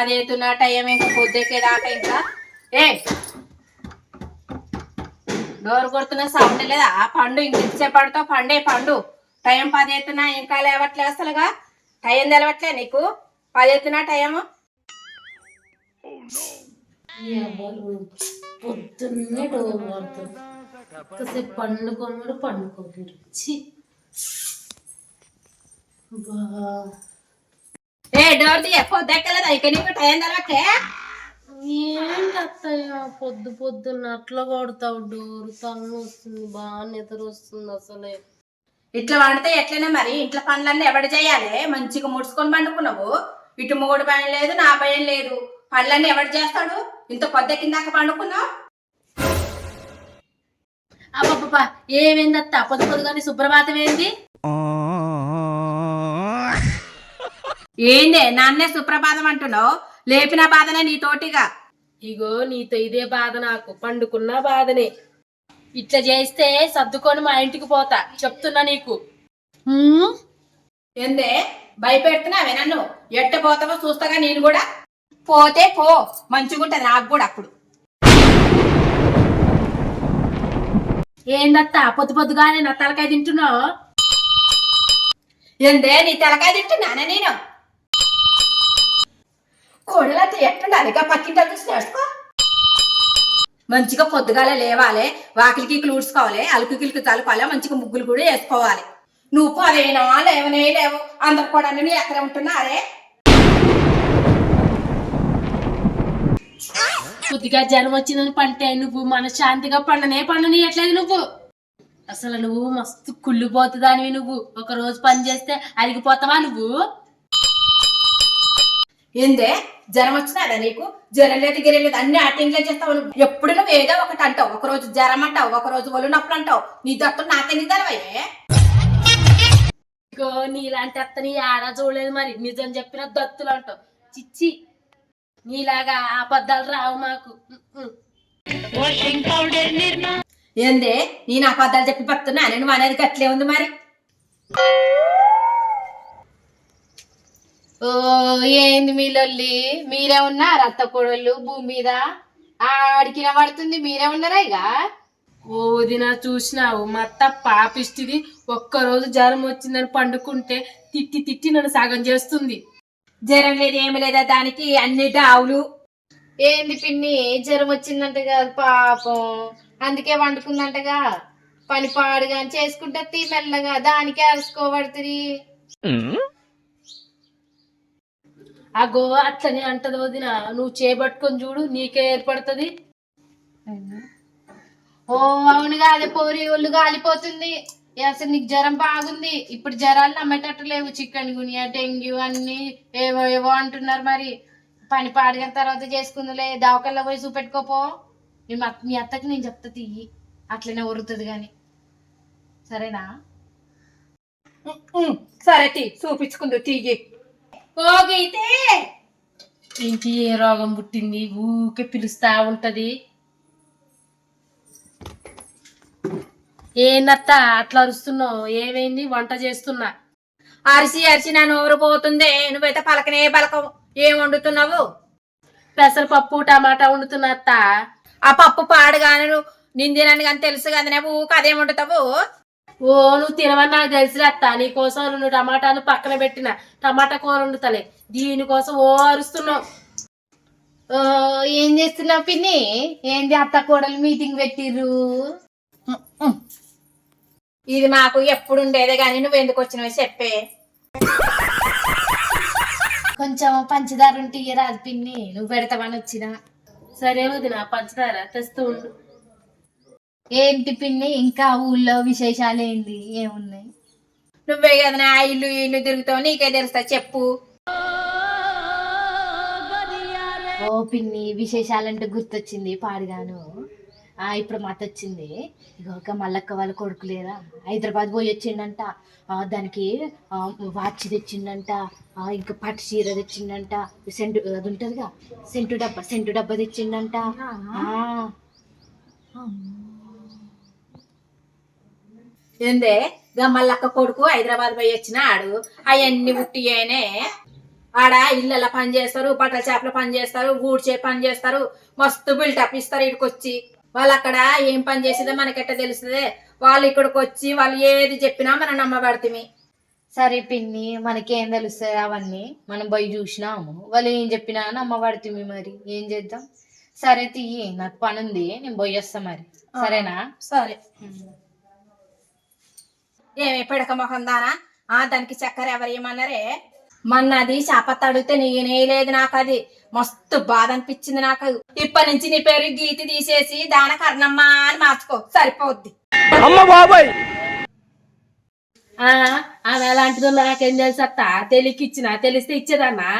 పది అవుతున్న టైం ఇంకా పొద్దుకే దాకా ఇంకా. ఏ! డోర్ కొడుతున్న సౌండ్ లేదా? ఆ పండు ఇంకెంతసేపటితో పండే పండు. టైం పది అవుతున్నా ఇంకా లేవట్లే అసలుగా. టైం తెలవట్లే నీకు? పది అవుతున్నా టైం పొద్దున్నే డోర్ కొడుతుంది కాసేపు పండుకోమడు పండుకోరు చి బా ఏ డోర్ తీయ పొద్దుక్కలేదా ఇక నీకు టైం అత్తయ్య పొద్దు పొద్దున్న అట్లా కొడతావు డోర్ తన్ను వస్తుంది బాగా నిద్ర వస్తుంది అసలే. ఇట్లా వండితే ఎట్లనే మరి? ఇంట్లో పనులన్నీ ఎవడు చేయాలి? మంచిగా ముడుచుకొని పండుకున్నావు. ఇటు మొగుడు భయం లేదు నా భయం లేదు. పనులన్నీ ఎవడు చేస్తాడు? ఇంత పొద్దు కిందాక పండుకున్నావు? అబ్బబ్బా ఏమైంది అత్త పొద్దు పొద్దుగానే సుప్రభాతం ఏంది ఏందే? నాన్నే సుప్రభాతం అంటున్నావు? లేపిన బాధనే నీ తోటిగా ఇగో నీతో ఇదే బాధ నాకు. పండుకున్న బాధనే. ఇట్లా చేస్తే సర్దుకొని మా ఇంటికి పోతా. చెప్తున్నా నీకు? ఏందే? భయపెడుతున్నావే నన్ను? ఎట్ట పోతావో చూస్తాగా నేను కూడా? పోతే పో. మంచిగుంటది నాకు కూడా అప్పుడు. ఏందత్తా? పొద్దు పొద్దుగానే నా తలకాయ తింటున్నావు? ఏందే? నీ తలకాయ తింటున్నానే నేను? కోడలంతా ఎట్టుండాలి ఇక పక్కింటి చూసి నేర్చుకో మంచిగా పొద్దుగాల లేవాలి వాకిలికి క్లూడ్చుకోవాలి అలుకు కిలుకు చల్లుకోవాలి మంచిగా ముగ్గులు కూడా వేసుకోవాలి. నువ్వు పోదేనా లేవనే లేవు అందరు కూడా నేను ఎక్కడ ఉంటున్నారే? కొద్దిగా జ్వరం వచ్చిందని పంటే నువ్వు మనశ్శాంతిగా పండనే పండనీయట్లేదు నువ్వు. అసలు నువ్వు మస్తు కుళ్ళిపోతుందానివి నువ్వు. ఒక రోజు పని చేస్తే అరిగిపోతావా నువ్వు? ఏందే? జ్వరం వచ్చినాదా నీకు? జ్వరం లేదు గిరం లేదు అన్ని అటెండ్లే చేస్తావు నువ్వు. ఎప్పుడు నువ్వు ఏదో ఒకటి అంటావు. ఒక రోజు జ్వరం అంటావు ఒక రోజు ఒళ్ళు నొప్పులు అంటావు. నీ దత్తు నాకెందుకు తెలవయ్యే ఇగో నీలాంటి అత్తని ఆడా చూడలేదు మరి? నిజం చెప్పిన దత్తులు అంటావు. చిచ్చి నీలాగా అబద్ధాలు రావు మాకు. ఏందే? నేను అబద్ధాలు చెప్పి పడుతున్నా నేను అనేది గట్లే ఉంది మరి? ఓ ఏంది మీ లొల్లి? మీరే ఉన్నారు అత్త కొడళ్ళు భూమి మీద? ఆడికిన పడుతుంది మీరే ఉన్నారా ఇక? ఓ దిన చూసినావు మా అత్త పాపిస్తుంది ఒక్కరోజు జ్వరం వచ్చిందని పండుకుంటే తిట్టి తిట్టి నన్ను సగం చేస్తుంది. జ్వరం లేదు ఏమి లేదా దానికి? అన్ని ఆవులు ఏంది పిన్ని? జ్వరం వచ్చిందంటగా పాపం. అందుకే వండుకుందంటగా. పని పాడుగా చేసుకుంటే తీ మెల్లగా. దానికే అరుసుకోబడుతుంది అగో అట్లనే అంటది వదిన. నువ్వు చేపట్టుకొని చూడు నీకే ఏర్పడుతుంది. ఓ అవునుగా అదే పోరి ఒళ్ళు గాలిపోతుంది. ఏ అసలు నీకు జ్వరం బాగుంది? ఇప్పుడు జ్వరాలు నమ్మేటట్టు లేవు. చికెన్ గునియా డెంగ్యూ అన్ని ఏవో ఏవో అంటున్నారు మరి. పని పాడిన తర్వాత చేసుకుందిలే. దవాఖానలో పోయి చూపెట్టుకోపో మీ అత్త మీ అత్తకి నేను చెప్తా తీయి. అట్లనే ఒరుతుంది కానీ సరేనా? సరే తీ. చూపించుకుందు తీగి పోగైతే ఇంటి ఏ రోగం పుట్టింది? ఊకే పిలుస్తా ఉంటది. ఏందత్త అట్లా అరుస్తున్నావు? ఏమైంది? వంట చేస్తున్నా. అరిసి అరిసి నా నోరు పోతుంది. నువ్వైతే పలకనే పలకవు. ఏం వండుతున్నావు? పెసరపప్పు టమాటా వండుతున్నా అత్త. ఆ పప్పు పాడుగాను నిందినని కానీ తెలుసు కదా నేను ఊక అదేం వండుతావు? ఓ నువ్వు తినవని నాకు తెలిసి అత్త. నీకోసం రెండు టమాటాలు పక్కన పెట్టిన. టమాటా కూర వండుతలే. దీనికోసం ఓ అరుస్తున్నావు. ఓ, ఏం చేస్తున్నావు పిన్ని? ఏంది అత్త కూడలు మీటింగ్ పెట్టిర్రు? ఇది మాకు ఎప్పుడు ఉండేదే కానీ నువ్వు ఎందుకు వచ్చినవి చెప్పే. కొంచెం పంచదార ఉంటే రాదు పిన్ని. నువ్వు పెడతావని వచ్చినా. సరే వదిన పంచదార తెస్తూ ఉండు. ఏంటి పిన్ని? ఇంకా ఊళ్ళో విశేషాలు ఏంది? ఏమున్నాయి? నువ్వే కదా నా ఇల్లు ఇల్లు తిరుగుతావు నీకే తెలుస్తా చెప్పు. ఓ పిన్ని విశేషాలంటే గుర్తొచ్చింది పాడుగాను. ఆ ఇప్పుడు మాట వచ్చింది ఇగో ఒక మల్లక్క వాళ్ళ కొడుకు లేరా? హైదరాబాద్ పోయి వచ్చిండంట. ఆ, దానికి ఆ, వాచ్ తెచ్చిండంట. ఆ, ఇంకా పట్టు చీర తెచ్చిండంట. సెంటు అది ఉంటుందిగా సెంటు డబ్బా సెంటు డబ్బా తెచ్చిండంట. ఆ, ఏందే? గమ్మల్లక్క కొడుకు హైదరాబాద్ పోయి వచ్చినాడు అవన్నీ ఉట్టియేనే. ఆడ ఇళ్ళ పని చేస్తారు బట్టల చేపల పని చేస్తారు ఊడ్చే పని చేస్తారు మస్తు బిల్డప్ ఇస్తారు ఇక్కడికి వచ్చి వాళ్ళు అక్కడ ఏం పని చేసేదో మనకెట్ట తెలుస్తుంది. వాళ్ళు ఇక్కడికి వచ్చి వాళ్ళు ఏది చెప్పినా మనం నమ్మబడుతుంది సరే పిన్ని మనకేం తెలుస్తుంది అవన్నీ? మనం పోయి చూసినాము. వాళ్ళు ఏం చెప్పినా నమ్మబడుతుంది మరి. ఏం చేద్దాం? సరే తీయి నాకు పని ఉంది నేను పోయి వస్తా మరి. సరేనా? సరే. ఏమి పిడక మొహం దానా? ఆ దానికి చక్కెర ఎవరు ఏమన్నారే మన్నది చేపత్త అడిగితే నేనే లేదు నాకు అది మస్తు బాధ అనిపించింది నాకు. ఇప్పటి నుంచి నీ పేరు గీతి తీసేసి దాన కర్ణమ్మ అని మార్చుకో. సరిపోద్ది. ఆ ఆమె అలాంటిదో నాకేం తెలుసు అత్త? తెలికి ఇచ్చిన తెలిస్తే ఇచ్చేదన్నా?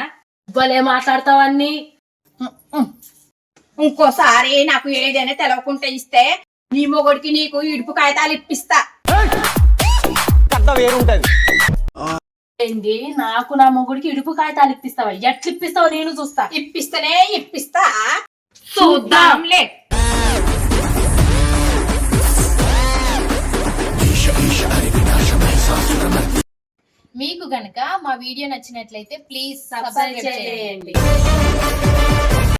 భలే మాట్లాడతావు అన్ని. ఇంకోసారి నాకు ఏదైనా తెలవకుంటే ఇస్తే నీ మొగుడికి నీకు ఇడుపు కాగితాలు ఇప్పిస్తా. ఏంది? నాకు నా మొగుడికి ఇడుపు కాగితాలు ఇప్పిస్తావా? ఎట్లు ఇప్పిస్తావో నేను చూస్తా. ఇప్పిస్తేనే ఇప్పిస్తా. చూద్దాంలే. మీకు గనక మా వీడియో నచ్చినట్లయితే ప్లీజ్ సబ్స్క్రైబ్ చేయండి.